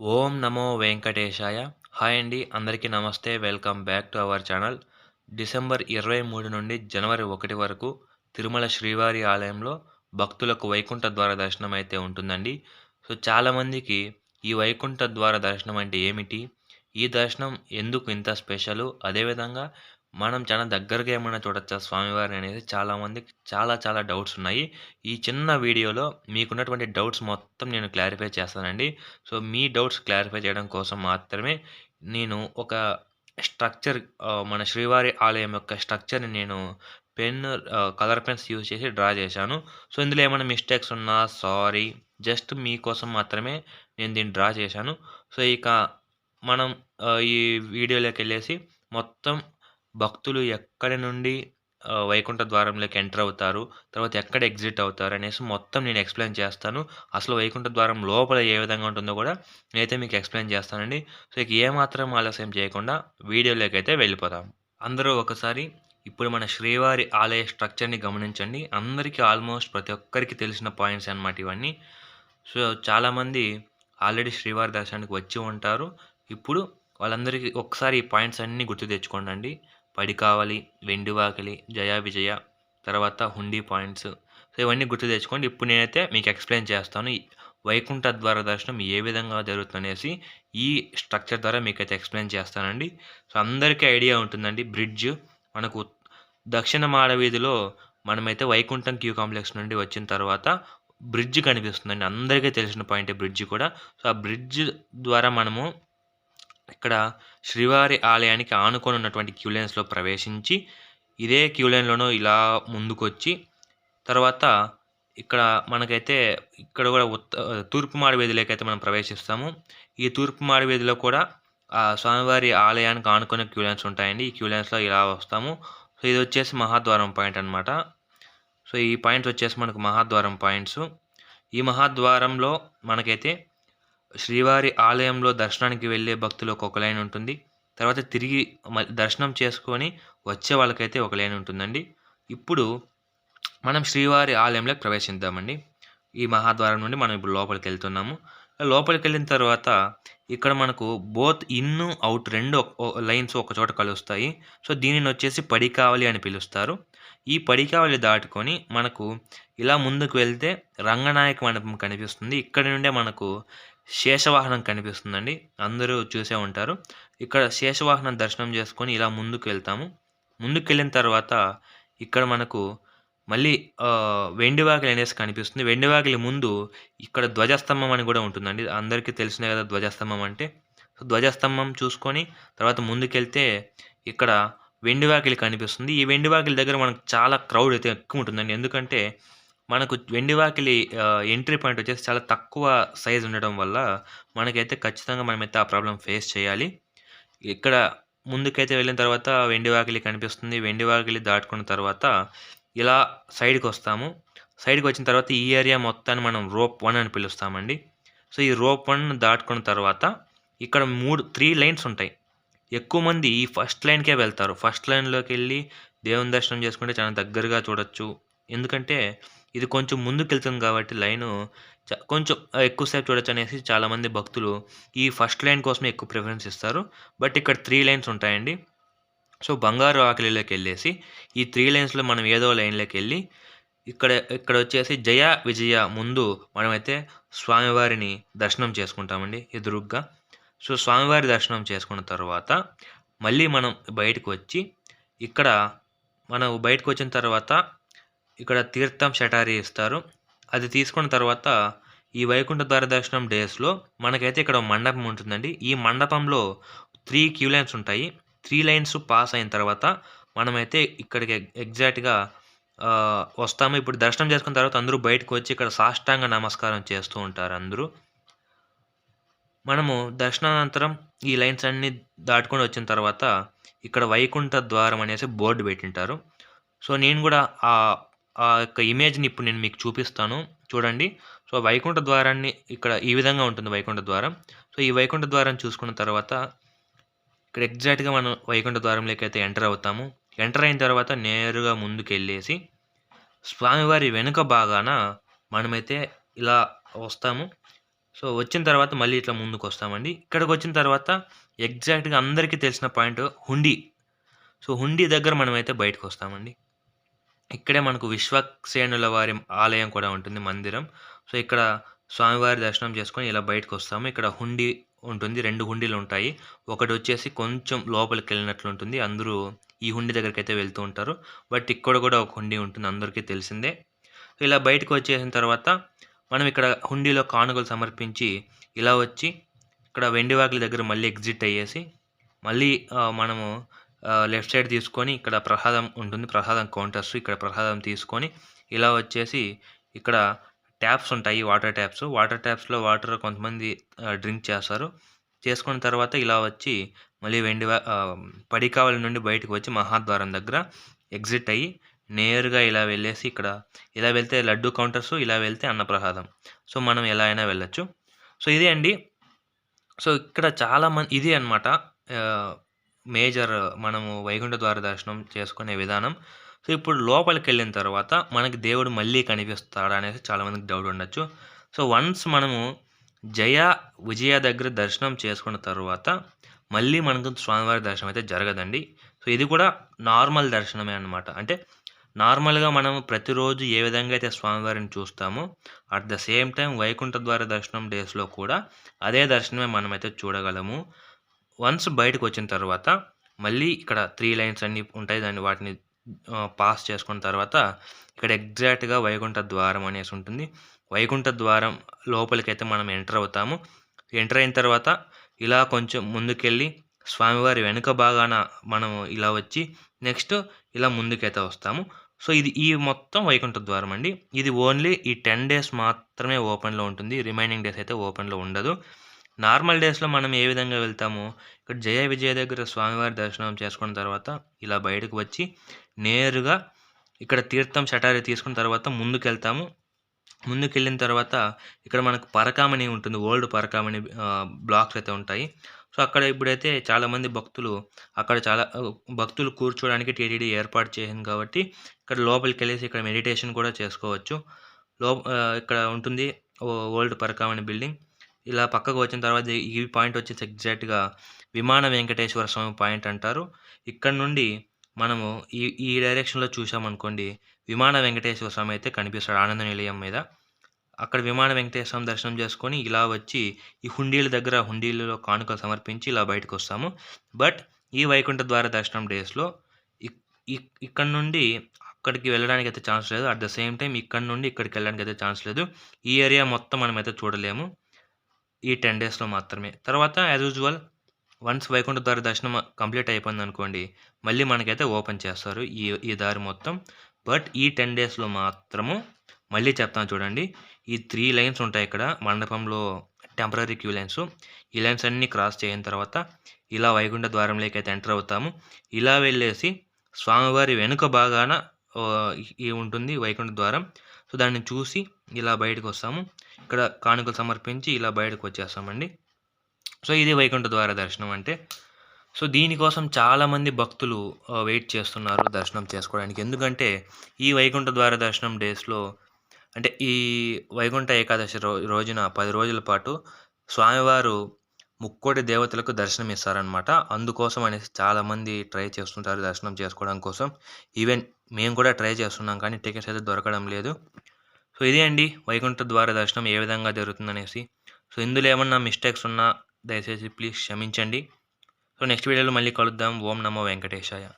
ఓం నమో వెంకటేశాయ. Hi అండి అందరికీ నమస్తే welcome back to our channel. December ఇరవై మూడు నుండి జనవరి ఒకటి వరకు తిరుమల శ్రీవారి ఆలయంలో భక్తులకు వైకుంఠ ద్వార దర్శనం అయితే ఉంటుందండి. సో చాలామందికి ఈ వైకుంఠ ద్వార దర్శనం అంటే ఏమిటి? ఈ దర్శనం ఎందుకు ఇంత స్పెషల్? అదేవిధంగా మనం చాలా దగ్గరగా ఏమైనా చూడొచ్చా స్వామివారిని అనేది? చాలామందికి చాలా చాలా డౌట్స్ ఉన్నాయి. ఈ చిన్న వీడియోలో మీకున్నటువంటి డౌట్స్ మొత్తం నేను క్లారిఫై చేస్తానండి. సో మీ డౌట్స్ క్లారిఫై చేయడం కోసం మాత్రమే నేను ఒక స్ట్రక్చర్ మన శ్రీవారి ఆలయం యొక్క స్ట్రక్చర్ని నేను పెన్ కలర్ పెన్స్ యూజ్ చేసి డ్రా చేశాను. సో ఇందులో ఏమైనా మిస్టేక్స్ ఉన్నా సారీ జస్ట్ మీకోసం మాత్రమే నేను దీన్ని డ్రా చేశాను. సో ఇక మనం ఈ వీడియోలోకి వెళ్ళేసి మొత్తం భక్తులు ఎక్కడి నుండి వైకుంఠ ద్వారంలోకి ఎంటర్ అవుతారు తర్వాత ఎక్కడ ఎగ్జిట్ అవుతారు అనేసి మొత్తం నేను ఎక్స్ప్లెయిన్ చేస్తాను. అసలు వైకుంఠ ద్వారం లోపల ఏ విధంగా ఉంటుందో కూడా నేనైతే మీకు ఎక్స్ప్లెయిన్ చేస్తానండి. సో ఇక ఏమాత్రం ఆలస్యం చేయకుండా వీడియోలోకి అయితే వెళ్ళిపోదాం. అందరూ ఒకసారి ఇప్పుడు మన శ్రీవారి ఆలయ స్ట్రక్చర్ని గమనించండి. అందరికీ ఆల్మోస్ట్ ప్రతి ఒక్కరికి తెలిసిన పాయింట్స్ అన్నమాట ఇవన్నీ. సో చాలామంది ఆల్రెడీ శ్రీవారి దర్శనానికి వచ్చి ఉంటారు. ఇప్పుడు వాళ్ళందరికీ ఒకసారి ఈ పాయింట్స్ అన్నీ గుర్తు తెచ్చుకోండి పడికావలి వెండివాకిలి జయ విజయ తర్వాత హుండీ పాయింట్స్. సో ఇవన్నీ గుర్తు తెచ్చుకోండి. ఇప్పుడు నేనైతే మీకు ఎక్స్ప్లెయిన్ చేస్తాను. ఈ వైకుంఠ ద్వార దర్శనం ఏ విధంగా జరుగుతుందనేసి ఈ స్ట్రక్చర్ ద్వారా మీకైతే ఎక్స్ప్లెయిన్ చేస్తానండి. సో అందరికీ ఐడియా ఉంటుందండి. బ్రిడ్జ్ మనకు దక్షిణ మాడవీధిలో మనమైతే వైకుంఠం క్యూ కాంప్లెక్స్ నుండి వచ్చిన తర్వాత బ్రిడ్జ్ కనిపిస్తుందండి. అందరికీ తెలిసిన పాయింట్ బ్రిడ్జ్ కూడా. సో ఆ బ్రిడ్జ్ ద్వారా మనము ఇక్కడ శ్రీవారి ఆలయానికి ఆనుకొని ఉన్నటువంటి క్యూ లైన్స్లో ప్రవేశించి ఇదే క్యూ లైన్లోనూ ఇలా ముందుకొచ్చి తర్వాత ఇక్కడ మనకైతే ఇక్కడ కూడా ఉత్త తూర్పు మాడి వీధిలోకి అయితే మనం ప్రవేశిస్తాము. ఈ తూర్పు మాడి వీధిలో కూడా ఆ స్వామివారి ఆలయానికి ఆనుకునే క్యూ లైన్స్ ఉంటాయండి. ఈ క్యూ లైన్స్లో ఇలా వస్తాము. సో ఇది వచ్చేసి మహాద్వారం పాయింట్ అనమాట సో ఈ పాయింట్స్ వచ్చేసి మనకు మహాద్వారం పాయింట్స్. ఈ మహాద్వారంలో మనకైతే శ్రీవారి ఆలయంలో దర్శనానికి వెళ్ళే భక్తులకు ఒక లైన్ ఉంటుంది. తర్వాత తిరిగి దర్శనం చేసుకొని వచ్చే వాళ్ళకైతే ఒక లైన్ ఉంటుందండి. ఇప్పుడు మనం శ్రీవారి ఆలయంలోకి ప్రవేశిద్దామండి. ఈ మహాద్వారం నుండి మనం ఇప్పుడు లోపలికి వెళ్తున్నాము. లోపలికి వెళ్ళిన తర్వాత ఇక్కడ మనకు బోత్ ఇన్ అవుట్ రెండు లైన్స్ ఒక చోట కలుస్తాయి. సో దీనిని వచ్చేసి పడికావలి అని పిలుస్తారు. ఈ పడికావలి దాటుకొని మనకు ఇలా ముందుకు వెళ్తే రంగనాయక మండపం కనిపిస్తుంది. ఇక్కడ నుండే మనకు శేషవాహనం కనిపిస్తుందండి. అందరూ చూసే ఉంటారు. ఇక్కడ శేషవాహనం దర్శనం చేసుకొని ఇలా ముందుకు వెళ్తాము ముందుకు వెళ్ళిన తర్వాత ఇక్కడ మనకు మళ్ళీ వెండివాకిలి అనేసి కనిపిస్తుంది. వెండివాకిలి ముందు ఇక్కడ ధ్వజస్తంభం అని కూడా ఉంటుందండి. అందరికీ తెలిసినే కదా ధ్వజస్తంభం అంటే. సో ధ్వజస్తంభం చూసుకొని తర్వాత ముందుకెళ్తే ఇక్కడ వెండివాకిలి కనిపిస్తుంది. ఈ వెండివాకిలి దగ్గర మనకు చాలా క్రౌడ్ అయితే ఎక్కువ ఉంటుందండి. ఎందుకంటే మనకు వెండివాకిలి ఎంట్రీ పాయింట్ వచ్చేసి చాలా తక్కువ సైజ్ ఉండడం వల్ల మనకైతే ఖచ్చితంగా మనమైతే ఆ ప్రాబ్లం ఫేస్ చేయాలి. ఇక్కడ ముందుకైతే వెళ్ళిన తర్వాత వెండివాకిలి కనిపిస్తుంది. వెండివాకిలి దాటుకున్న తర్వాత ఇలా సైడ్కి వస్తాము. సైడ్కి వచ్చిన తర్వాత ఈ ఏరియా మొత్తాన్ని మనం రోప్ వన్ అని పిలుస్తామండి. సో ఈ రోప్ వన్ దాటుకున్న తర్వాత ఇక్కడ మూడు త్రీ లైన్స్ ఉంటాయి. ఎక్కువ మంది ఈ ఫస్ట్ లైన్కే వెళ్తారు. ఫస్ట్ లైన్లోకి వెళ్ళి దేవుని దర్శనం చేసుకుంటే చాలా దగ్గరగా చూడొచ్చు. ఎందుకంటే ఇది కొంచెం ముందుకు వెళ్తుంది కాబట్టి లైను కొంచెం ఎక్కువసేపు చూడొచ్చు అనేసి చాలామంది భక్తులు ఈ ఫస్ట్ లైన్ కోసమే ఎక్కువ ప్రిఫరెన్స్ ఇస్తారు. బట్ ఇక్కడ త్రీ లైన్స్ ఉంటాయండి. సో బంగారు ఆకలిలోకి వెళ్ళేసి ఈ త్రీ లైన్స్లో మనం ఏదో లైన్లోకి వెళ్ళి ఇక్కడ ఇక్కడ వచ్చేసి జయ విజయ ముందు మనమైతే స్వామివారిని దర్శనం చేసుకుంటామండి ఎదురుగ్గా. సో స్వామివారి దర్శనం చేసుకున్న తర్వాత మళ్ళీ మనం బయటకు వచ్చి ఇక్కడ మనం బయటకు వచ్చిన తర్వాత ఇక్కడ తీర్థం షటారీ ఇస్తారు. అది తీసుకున్న తర్వాత ఈ వైకుంఠ ద్వార దర్శనం డేస్లో మనకైతే ఇక్కడ ఒక మండపం ఉంటుందండి. ఈ మండపంలో త్రీ క్యూ లైన్స్ ఉంటాయి. త్రీ లైన్స్ పాస్ అయిన తర్వాత మనమైతే ఇక్కడికి ఎగ్జాక్ట్గా వస్తాము. ఇప్పుడు దర్శనం చేసుకున్న తర్వాత అందరూ బయటకు వచ్చి ఇక్కడ సాష్టాంగ నమస్కారం చేస్తూ ఉంటారు అందరూ. మనము దర్శనానంతరం ఈ లైన్స్ అన్ని దాటుకొని వచ్చిన తర్వాత ఇక్కడ వైకుంఠ ద్వారం అనేసి బోర్డు పెట్టింటారు. సో నేను కూడా ఆ ఆ యొక్క ఇమేజ్ని ఇప్పుడు నేను మీకు చూపిస్తాను. చూడండి. సో వైకుంఠ ద్వారాన్ని ఇక్కడ ఈ విధంగా ఉంటుంది వైకుంఠ ద్వారం. సో ఈ వైకుంఠ ద్వారం చూసుకున్న తర్వాత ఇక్కడ ఎగ్జాక్ట్గా మనం వైకుంఠ ద్వారంలోకి అయితే ఎంటర్ అవుతాము. ఎంటర్ అయిన తర్వాత నేరుగా ముందుకెళ్ళేసి స్వామివారి వెనుక భాగాన మనమైతే ఇలా వస్తాము. సో వచ్చిన తర్వాత మళ్ళీ ఇట్లా ముందుకు వస్తామండి ఇక్కడికి వచ్చిన తర్వాత ఎగ్జాక్ట్గా అందరికీ తెలిసిన పాయింట్ హుండీ. సో హుండీ దగ్గర మనమైతే బయటకు వస్తామండి ఇక్కడే మనకు విశ్వక్సేనుల వారి ఆలయం కూడా ఉంటుంది మందిరం. సో ఇక్కడ స్వామివారి దర్శనం చేసుకొని ఇలా బయటకు వస్తాము ఇక్కడ హుండీ ఉంటుంది రెండు హుండీలు ఉంటాయి. ఒకటి వచ్చేసి కొంచెం లోపలికి వెళ్ళినట్లు ఉంటుంది. అందరూ ఈ హుండీ దగ్గరికి అయితే వెళ్తూ ఉంటారు. బట్ ఇక్కడ కూడా ఒక హుండీ ఉంటుంది అందరికీ తెలిసిందే. ఇలా బయటకు వచ్చేసిన తర్వాత మనం ఇక్కడ హుండీలో కానుకలు సమర్పించి ఇలా వచ్చి ఇక్కడ వెండివాకుల దగ్గర మళ్ళీ ఎగ్జిట్ అయ్యేసి మళ్ళీ మనము లెఫ్ట్ సైడ్ తీసుకొని ఇక్కడ ప్రసాదం ఉంటుంది. ప్రసాదం కౌంటర్స్ ఇక్కడ ప్రసాదం తీసుకొని ఇలా వచ్చేసి ఇక్కడ ట్యాప్స్ ఉంటాయి వాటర్ ట్యాప్స్ వాటర్ ట్యాప్స్లో వాటర్ కొంతమంది డ్రింక్ చేస్తారు. చేసుకున్న తర్వాత ఇలా వచ్చి మళ్ళీ వెండి పడికావల పడికావలి నుండి బయటకు వచ్చి మహాద్వారం దగ్గర ఎగ్జిట్ అయ్యి నేరుగా ఇలా వెళ్ళేసి ఇక్కడ ఇలా వెళ్తే లడ్డు కౌంటర్స్ ఇలా వెళ్తే అన్నప్రసాదం. సో మనం ఎలా అయినా వెళ్ళొచ్చు. సో ఇదే అండి. సో ఇక్కడ చాలా మంది ఇది అనమాట మేజర్ మనము వైకుంఠ ద్వార దర్శనం చేసుకునే విధానం. సో ఇప్పుడు లోపలికి వెళ్ళిన తర్వాత మనకి దేవుడు మళ్ళీ కనిపిస్తాడా అనేసి చాలామందికి డౌట్ ఉండొచ్చు. సో వన్స్ మనము జయ విజయ దగ్గర దర్శనం చేసుకున్న తర్వాత మళ్ళీ మనకు స్వామివారి దర్శనం అయితే జరగదండి. సో ఇది కూడా నార్మల్ దర్శనమే అన్నమాట. అంటే నార్మల్గా మనం ప్రతిరోజు ఏ విధంగా అయితే స్వామివారిని చూస్తామో at the same time Vaikuntha Dwara Darshanam డేస్లో కూడా అదే దర్శనమే మనమైతే చూడగలము. వన్స్ బయటకు వచ్చిన తర్వాత మళ్ళీ ఇక్కడ త్రీ లైన్స్ అన్నీ ఉంటాయి దాన్ని వాటిని పాస్ చేసుకున్న తర్వాత ఇక్కడ ఎగ్జాక్ట్గా వైకుంఠ ద్వారం అనేసి ఉంటుంది. వైకుంఠ ద్వారం లోపలికైతే మనం ఎంటర్ అవుతాము. ఎంటర్ అయిన తర్వాత ఇలా కొంచెం ముందుకెళ్ళి స్వామివారి వెనుక భాగాన మనము ఇలా వచ్చి నెక్స్ట్ ఇలా ముందుకైతే వస్తాము. సో ఇది ఈ మొత్తం వైకుంఠ ద్వారం అండి. ఇది ఓన్లీ ఈ టెన్ డేస్ మాత్రమే ఓపెన్లో ఉంటుంది. రిమైనింగ్ డేస్ అయితే ఓపెన్లో ఉండదు. నార్మల్ డేస్లో మనం ఏ విధంగా వెళ్తామో ఇక్కడ జయ విజయ దగ్గర స్వామివారి దర్శనం చేసుకున్న తర్వాత ఇలా బయటకు వచ్చి నేరుగా ఇక్కడ తీర్థం షటారి తీసుకున్న తర్వాత ముందుకు వెళ్తాము ముందుకు వెళ్ళిన తర్వాత ఇక్కడ మనకు పరకామణి ఉంటుంది ఓల్డ్ పరకామణి బ్లాక్స్ అయితే ఉంటాయి. సో అక్కడ ఇప్పుడైతే చాలామంది భక్తులు అక్కడ చాలా భక్తులు కూర్చోడానికి టీటీడీ ఏర్పాటు చేసింది కాబట్టి ఇక్కడ లోపలికి వెళ్ళేసి ఇక్కడ మెడిటేషన్ కూడా చేసుకోవచ్చు. లో ఇక్కడ ఉంటుంది ఓల్డ్ పరకామణి బిల్డింగ్. ఇలా పక్కకు వచ్చిన తర్వాత ఈ- పాయింట్ వచ్చేసి ఎగ్జాక్ట్గా విమాన వెంకటేశ్వర స్వామి పాయింట్ అంటారు. ఇక్కడ నుండి మనము ఈ ఈ డైరెక్షన్లో చూసామనుకోండి విమాన వెంకటేశ్వర స్వామి అయితే కనిపిస్తాడు ఆనంద నిలయం మీద. అక్కడ విమాన వెంకటేశ్వర స్వామి దర్శనం చేసుకొని ఇలా వచ్చి ఈ హుండీల దగ్గర హుండీలలో కానుకలు సమర్పించి ఇలా బయటకు వస్తాము బట్ ఈ వైకుంఠ ద్వార దర్శనం డేస్లో ఇక్కడ నుండి అక్కడికి వెళ్ళడానికి అయితే ఛాన్స్ లేదు. అట్ ద సేమ్ టైం ఇక్కడ నుండి ఇక్కడికి వెళ్ళడానికి అయితే ఛాన్స్ లేదు. ఈ ఏరియా మొత్తం మనం అయితే చూడలేము. ఈ టెన్ డేస్లో మాత్రమే. తర్వాత యాజ్ యూజువల్ వన్స్ వైకుంఠ దారి దర్శనం కంప్లీట్ అయిపోయింది అనుకోండి మళ్ళీ మనకైతే ఓపెన్ చేస్తారు ఈ ఈ దారి మొత్తం. బట్ ఈ టెన్ డేస్లో మాత్రము మళ్ళీ చెప్తాను చూడండి ఈ త్రీ లైన్స్ ఉంటాయి ఇక్కడ మండపంలో టెంపరీ క్యూ లైన్స్. ఈ లైన్స్ అన్నీ క్రాస్ చేయిన తర్వాత ఇలా వైకుంఠ ద్వారంలోకి అయితే ఎంటర్ అవుతాము. ఇలా వెళ్ళేసి స్వామివారి వెనుక భాగాన ఈ ఉంటుంది వైకుంఠ ద్వారం. సో దాన్ని చూసి ఇలా బయటకు వస్తాము ఇక్కడ కానుకలు సమర్పించి ఇలా బయటకు వచ్చేస్తామండి సో ఇది వైకుంఠ ద్వార దర్శనం అంటే. సో దీనికోసం చాలామంది భక్తులు వెయిట్ చేస్తున్నారు దర్శనం చేసుకోవడానికి. ఎందుకంటే ఈ వైకుంఠ ద్వార దర్శనం డేస్లో అంటే ఈ వైకుంఠ ఏకాదశి రో రోజున పది రోజుల పాటు స్వామివారు ముక్కోటి దేవతలకు దర్శనం ఇస్తారనమాట అందుకోసం అనేసి చాలామంది ట్రై చేస్తుంటారు దర్శనం చేసుకోవడం కోసం. ఈవెన్ మేము కూడా ట్రై చేస్తున్నాం కానీ టికెట్స్ అయితే దొరకడం లేదు. సో ఇదే అండి. వైకుంఠ ద్వార దర్శనం ఏ విధంగా జరుగుతుందనేసి. సో ఇందులో ఏమన్నా మిస్టేక్స్ ఉన్నా దయచేసి ప్లీజ్ క్షమించండి. సో నెక్స్ట్ వీడియోలో మళ్ళీ కలుద్దాం. ఓం నమో వెంకటేశాయ.